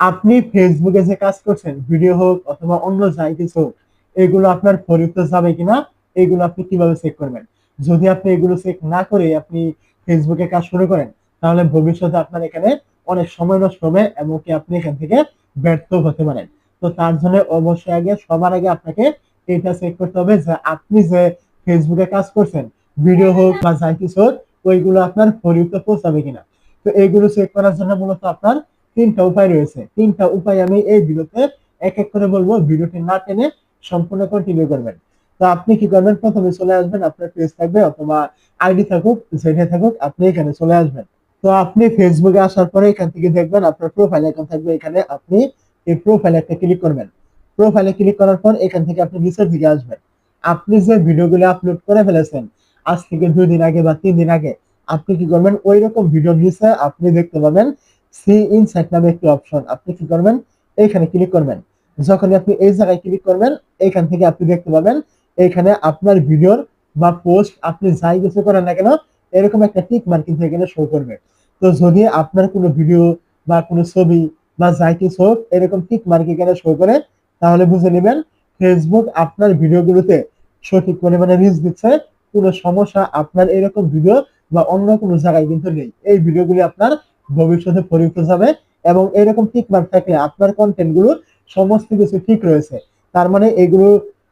আপনি ফেসবুকে যে কাজ করছেন ভিডিও হোক অথবা অন্য যাই কিছু হোক, এগুলো আপনার ফরিতে যাবে কিনা, এগুলো আপনি কীভাবে চেক করবেন? যদি আপনি এগুলো চেক না করে আপনি ফেসবুকে কাজ শুরু করেন, তাহলে ভবিষ্যতে আপনার এখানে অনেক সময় নষ্ট হবে এবং কি আপনি এখান থেকে ব্যর্থ হতে পারেন। তো তার জন্য অবশ্যই আগে, সবার আগে আপনাকে এটা চেক করতে হবে যে আপনি যে ফেসবুকে কাজ করছেন ভিডিও হোক বা যাই কিছু হোক, ওইগুলো আপনার ফরিতে পৌঁছাবে কিনা। তো এইগুলো চেক করার জন্য মূলত আপনার তিনটা উপায় রয়েছে। তিনটা উপায় আমি এই ভিডিওতে এক এক করে বলব। ভিডিওটি না টেনে সম্পূর্ণ কন্টিনিউ করবেন। তো আপনি কি করবেন? প্রথমে চলে আসবেন। আপনার পেজ থাকবে অথবা আইডি থাকুক যেটা থাকুক, আপনি এখানে চলে আসবেন। তো আপনি ফেসবুকে আসার পরে এখান থেকে দেখবেন আপনার প্রোফাইল আইকন থাকবে। এখানে আপনি এই প্রোফাইল একটা ক্লিক করবেন। প্রোফাইলে ক্লিক করার পর এখান থেকে আপনি নিচের দিকে আসবেন। আপনি যে ভিডিওগুলো আপলোড করে ফেলেছেন, আজ থেকে দুই দিন আগে বা তিন দিন আগে, আপনি কি করবেন? ওই রকম ভিডিও নিচে আপনি দেখতে পাবেন সি ইনসাইট নামে একটি অপশন আপনি কি করবেন? এইখানে ক্লিক করবেন। যখনই আপনি এই জায়গায় ক্লিক করবেন, এইখান থেকে আপনি দেখতে পাবেন, এইখানে আপনার ভিডিওর বা পোস্ট আপনি যাই কিছু করেন না কেন, এরকম একটা টিক মার্ক কিন্তু এখানে শো করবে। তো যদি আপনার কোনো ভিডিও বা কোনো ছবি বা যাই কিছু হোক, এরকম টিক মার্ক এখানে শো করে, তাহলে বুঝে নেবেন ফেসবুক আপনার ভিডিওগুলোতে সঠিক পরিমাণে রিচ দিচ্ছে, কোনো সমস্যা আপনার এরকম ভিডিও বা অন্য কোনো জায়গায় কিন্তু নেই। এই ভিডিওগুলি আপনার ভবিষ্যতে পরিবর্তন যাবে এবং এরকম ঠিক মার্ক থাকলে আপনার কন্টেন্টগুলো সমস্ত কিছু ঠিক রয়েছে। তার মানে এগুলো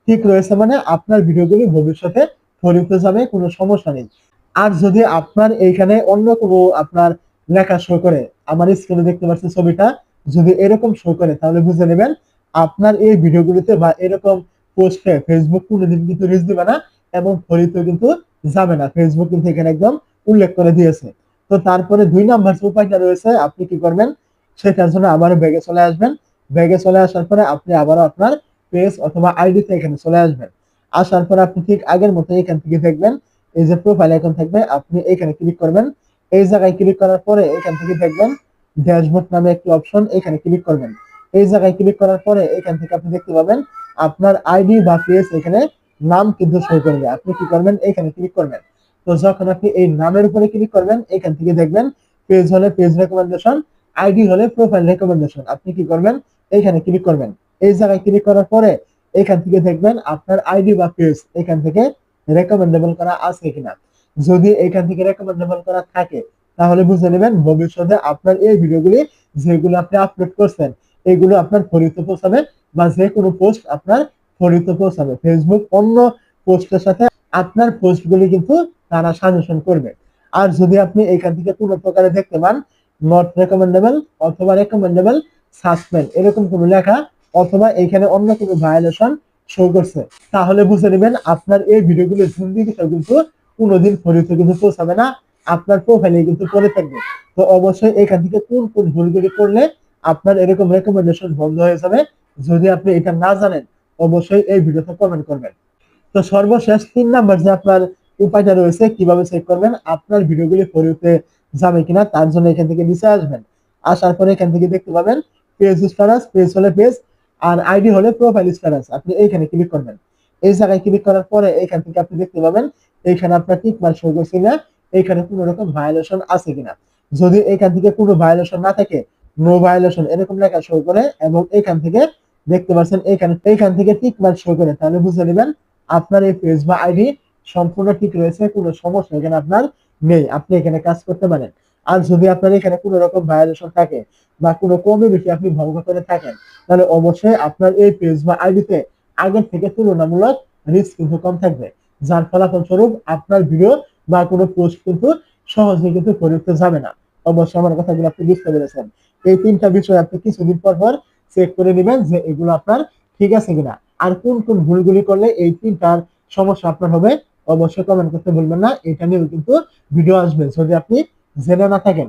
ঠিক রয়েছে মানে আপনার ভিডিওগুলি ভবিষ্যতে পরিবর্তন যাবে কোনো সমস্যা নেই। আর যদি আপনার এইখানে অন্য কোনো আপনার লেখা শো করে, আমার স্ক্রিনে দেখতে পাচ্ছেন ছবিটা, যদি এরকম শো করে, তাহলে বুঝে নেবেন আপনার এই ভিডিওগুলিতে বা এরকম পোস্টে ফেসবুক কোনোদিন কিন্তু রিচ দিবে না এবং ফরিত কিন্তু যাবে না। ফেসবুক কিন্তু এখানে একদম উল্লেখ করে দিয়েছে। তো তারপরে দুই নাম্বার যে উপায়টা রয়েছে, আপনি কি করবেন? সেটার জন্য আবারও ব্যাগে চলে আসবেন। ব্যাগে চলে আসার পরে আপনি আবারও আপনার পেজ অথবা আইডিতে এখানে চলে আসবেন। আসার পরে আপনি ঠিক আগের মতো এখান থেকে দেখবেন, এই যে প্রোফাইল আইকন থাকবে, আপনি এখানে ক্লিক করবেন। এই জায়গায় ক্লিক করার পরে এখান থেকে দেখবেন ড্যাশবোর্ড নামে একটি অপশন এখানে ক্লিক করবেন। এই জায়গায় ক্লিক করার পরে এখান থেকে আপনি দেখতে পাবেন, আপনার আইডি বা পেজ এখানে নাম কিন্তু শো করবে। আপনি কি করবেন? এখানে ক্লিক করবেন। তো যখন আপনি এই নামের উপরে ক্লিক করবেন, এখান থেকে দেখবেন পেজ হলে পেজ রেকমেন্ডেশন আইডি হলে প্রোফাইল রেকমেন্ডেশন আপনি কি করবেন? এইখানে ক্লিক করবেন। এই জায়গায় ক্লিক করার পরে এখান থেকে দেখবেন আপনার আইডি বা পেজ এখান থেকে রেকমেন্ডেবল করা আছে কিনা। যদি এখান থেকে রেকমেন্ডেবল করা থাকে, তাহলে বুঝে নেবেন ভবিষ্যতে আপনার এই ভিডিওগুলি যেগুলো আপনি আপলোড করছেন, এগুলো আপনার ফরিতে পৌঁছাবে বা যে কোনো পোস্ট আপনার ফরিতে পৌঁছাবে ফেসবুক অন্য পোস্টের সাথে আপনার পোস্টগুলি কিন্তু তারা সাজেশন করবে। আর যদি আপনি এখান থেকে কোনো প্রকারে দেখতে পান নট রেকমেন্ডেবল অথবা রেকমেন্ডেবল সাসপেন্ড এরকম কোনো লেখা অথবা এখানে অন্য কোনো ভায়োলেশন শো করছে, তাহলে বুঝে নেবেন আপনার এই ভিডিওগুলো জিন্দিগিতে কিন্তু কোনোদিন ফরিতে কিন্তু পৌঁছাবে না, আপনার প্রোফাইলে কিন্তু পড়ে থাকবে। তো অবশ্যই এখান থেকে কোন কোন ভুলগুলি করলে আপনার এরকম রেকমেন্ডেশন বন্ধ হয়ে যাবে। যদি আপনি এটা না জানেন, অবশ্যই এই ভিডিওতে কমেন্ট করবেন। তো সর্বশেষ তিন নাম্বার যে আপনার উপায়টা রয়েছে, কীভাবে চেক করবেন, আপনার ভিডিওগুলি ফরিতে যাবে কিনা, তার জন্য এখান থেকে নিচে আসবেন। আসার পরে এখান থেকে দেখতে পাবেন পেজ স্ট্যাটাস পেজ হলে পেজ আর আইডি হলে প্রোফাইল স্ট্যাটাস আপনি এইখানে ক্লিক করবেন। এই জায়গায় ক্লিক করার পরে এখান থেকে আপনি দেখতে পাবেন, এইখানে আপনার টিক মার্ক শো করছে কিনা, এইখানে কোনো রকম ভায়োলেশন আছে কিনা। যদি এখান থেকে কোনো ভায়োলেশন না থাকে নো ভায়োলেশন এরকম লেখা শো করে, এবং এখান থেকে দেখতে পাচ্ছেন, এখানে, এইখান থেকে টিক মার্ক শো করে, তাহলে বুঝে নেবেন আপনার এই পেজ বা আইডি সম্পূর্ণ ঠিক রয়েছে, কোনো সমস্যা এখানে আপনার নেই, আপনি এখানে কাজ করতে পারেন। আর যদি আপনার এখানে কোনো রকম ভায়োলেশন থাকে বা কোনো কমিউনিটি আপনি ভঙ্গ করে থাকেন, তাহলে অবশ্যই আপনার এই পেজ বা আইডিতে আগের থেকে তুলনামূলক রিস্ক কিন্তু কম থাকবে। যার ফলাফল স্বরূপ আপনার ভিডিও বা কোনো পোস্ট কিন্তু সহজে কিন্তু করে উঠতে যাবে না। অবশ্যই আমার কথাগুলো আপনি বুঝতে পেরেছেন। এই তিনটা বিষয় আপনি কিছুদিন পর পর চেক করে নেবেন যে এগুলো আপনার ঠিক আছে কিনা। আর কোন কোন ভুলগুলি করলে এই তিনটার সমস্যা আপনার হবে, অবশ্যই কমেন্ট করতে ভুলবেন না। এটা নিয়েও কিন্তু ভিডিও আসবে। যদি আপনি জেনে না থাকেন